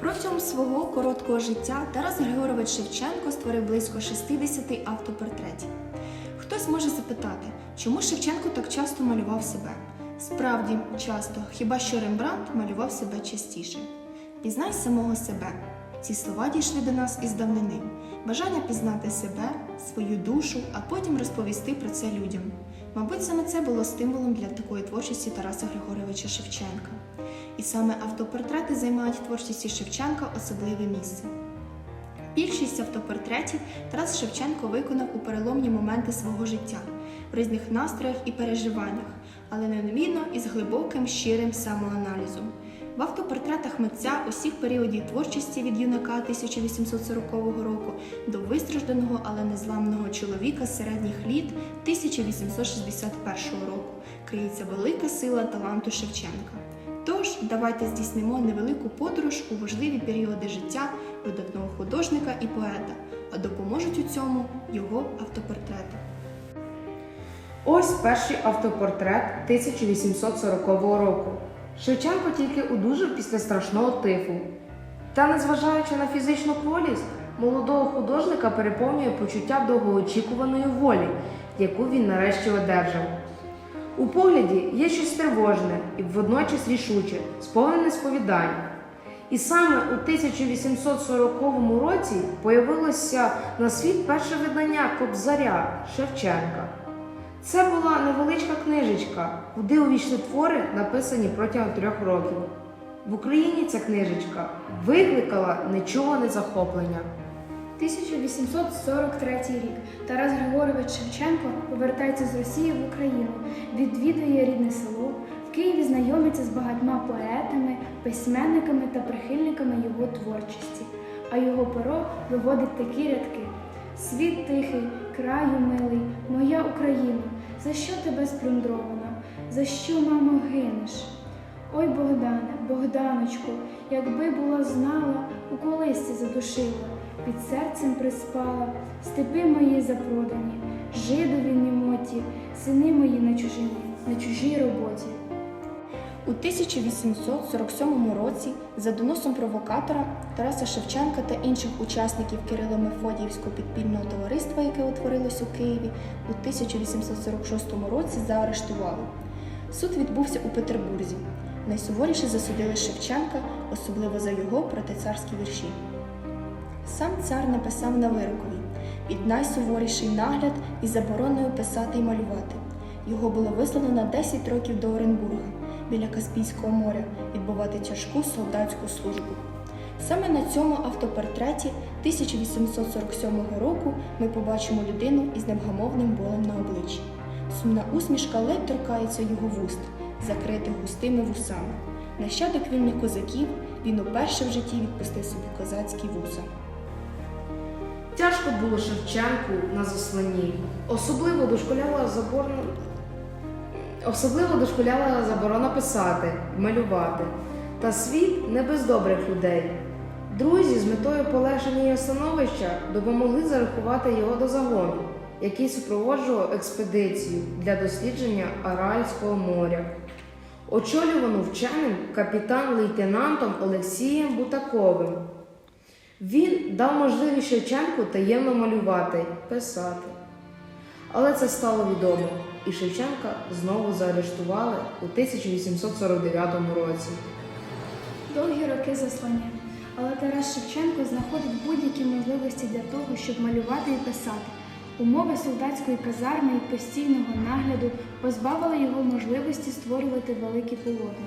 Протягом свого короткого життя Тарас Григорович Шевченко створив близько 60 автопортретів. Хтось може запитати, чому Шевченко так часто малював себе? Справді, часто, хіба що Рембрандт малював себе частіше. Пізнай самого себе. Ці слова дійшли до нас із давнини. Бажання пізнати себе, свою душу, а потім розповісти про це людям. Мабуть, саме це було стимулом для такої творчості Тараса Григоровича Шевченка. І саме автопортрети займають в творчості Шевченка особливе місце. Більшість автопортретів Тарас Шевченко виконав у переломні моменти свого життя, в різних настроях і переживаннях, але неодмінно із глибоким щирим самоаналізом. В автопортретах митця усіх періодів творчості від юнака 1840 року до вистражданого, але незламного чоловіка середніх літ 1861 року криється велика сила таланту Шевченка. Тож давайте здійснимо невелику подорож у важливі періоди життя видатного художника і поета, а допоможуть у цьому його автопортрети. Ось перший автопортрет 1840 року. Шевченко тільки одужав після страшного тифу. Та, незважаючи на фізичну хворість, молодого художника переповнює почуття довгоочікуваної волі, яку він нарешті одержав. У погляді є щось тривожне і водночас рішуче, сповнене сповідань. І саме у 1840 році появилося на світ перше видання Кобзаря Шевченка. Це була невеличка книжечка, куди увійшли твори, написані протягом трьох років. В Україні ця книжечка викликала нечуване захоплення. 1843 рік Тарас Григорович Шевченко повертається з Росії в Україну, відвідує рідне село. В Києві знайомиться з багатьма поетами, письменниками та прихильниками його творчості. А його перо виводить такі рядки: Світ тихий, краю милий, моя Україна, за що тебе сплюндровано? За що, мамо, гинеш? Ой, Богдане, Богданочку, якби була знала, у колисці задушила, під серцем приспала, степи мої запродані, жидові німоті, сини мої на чужині, на чужій роботі. У 1847 році за доносом провокатора Тараса Шевченка та інших учасників Кирило-Мефодіївського підпільного товариства, яке утворилось у Києві, у 1846 році заарештували. Суд відбувся у Петербурзі. Найсуворіше засудили Шевченка, особливо за його протицарські вірші. Сам цар написав на вирокові під найсуворіший нагляд і забороною писати і малювати. Його було вислано на 10 років до Оренбурга біля Каспійського моря відбувати тяжку солдатську службу. Саме на цьому автопортреті 1847 року ми побачимо людину із невгамовним болем на обличчі. Сумна усмішка ледь торкається його вуст, закритих густими вусами. Нащадок вільних козаків він уперше в житті відпустив собі козацькі вуса. Тяжко було Шевченку на засланні. Особливо дошкуляла заборона, особливо дошкуляла заборона писати, малювати. Та світ не без добрих людей. Друзі з метою полегшення його становища допомогли зарахувати його до загону, який супроводжував експедицію для дослідження Аральського моря. Очолювану вченим капітан-лейтенантом Олексієм Бутаковим. Він дав можливість Шевченку таємно малювати, писати. Але це стало відомо, і Шевченка знову заарештували у 1849 році. Довгі роки заслання. Але Тарас Шевченко знаходить будь-які можливості для того, щоб малювати і писати. Умови солдатської казарми і постійного нагляду позбавили його можливості створювати великі полотна.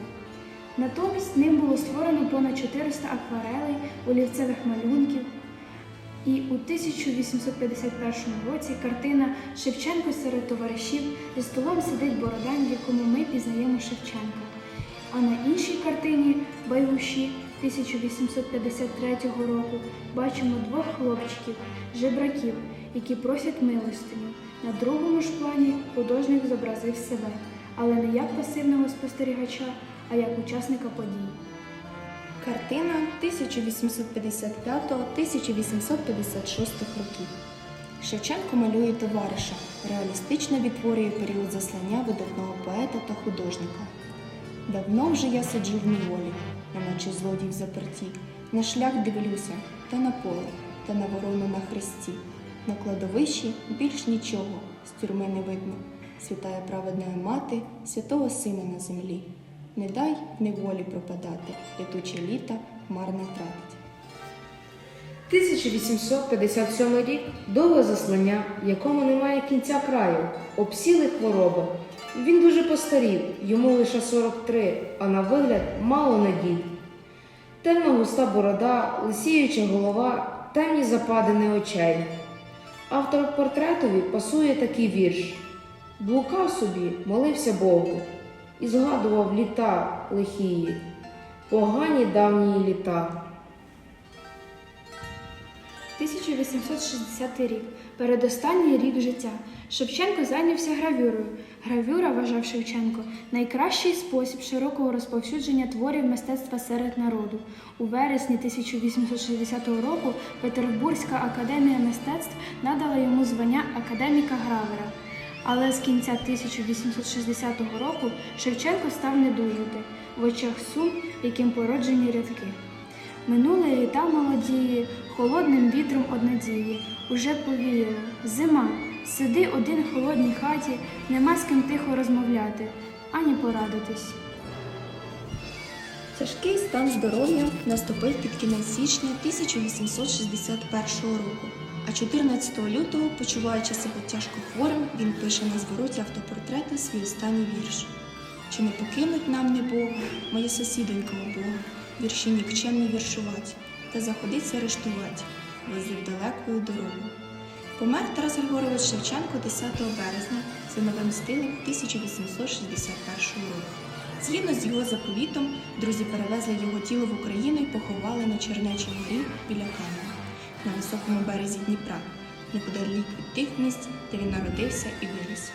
Натомість ним було створено понад 400 акварелей, олівцевих малюнків. І у 1851 році картина Шевченко серед товаришів зі столом сидить Бородань, в якому ми пізнаємо Шевченка. А на іншій картині Байгуші 1853 року бачимо двох хлопчиків, жебраків, які просять милостиню. На другому ж плані художник зобразив себе, але не як пасивного спостерігача, а як учасника подій. Картина 1855-1856 років. Шевченко малює товариша, реалістично відтворює період заслання видатного поета та художника. Давно вже я сиджу в неволі, неначе злодій в заперті. На шлях дивлюся, та на поле, та на ворону на хресті. На кладовищі більш нічого з тюрми не видно. Святая праведна мати, святого сина на землі. Не дай в неволі пропадати, летучі літа марне тратить. 1857 рік довге заслання, якому немає кінця краю, обсіли хвороби. Він дуже постарів, йому лише 43, а на вигляд мало надій. Темна густа борода, лисіюча голова, темні западини очей. Автор портретові пасує такий вірш. Блукав собі, молився Богу і згадував літа лихії, погані давні літа. 1860 рік. Передостанній рік життя. Шевченко зайнявся гравюрою. Гравюра, вважав Шевченко, найкращий спосіб широкого розповсюдження творів мистецтва серед народу. У вересні 1860 року Петербурзька академія мистецтв надала йому звання академіка гравера. Але з кінця 1860 року Шевченко став недужити, в очах сум, яким породжені рядки. Минуле літа молодії, холодним вітром однадії, уже повіяло. Зима, сиди один в холодній хаті, нема з ким тихо розмовляти, ані порадитись. Тяжкий стан здоров'я наступив під кінець січня 1861 року. А 14 лютого, почуваючи себе тяжко хворим, він пише на звороті автопортрету свій останній вірш. Чи не покинуть нам не Бога, моє сусідонько Бога, вірші нікчемні віршувати, та заходиться арештувати, возив далекою дорогу. Помер Тарас Григорович Шевченко 10 березня за новим стилем 1861 року. Згідно з його заповітом, друзі перевезли його тіло в Україну і поховали на Чернечій горі біля Кам'яна, на високому березі Дніпра, неподалік від тих місць, де він народився і виріс.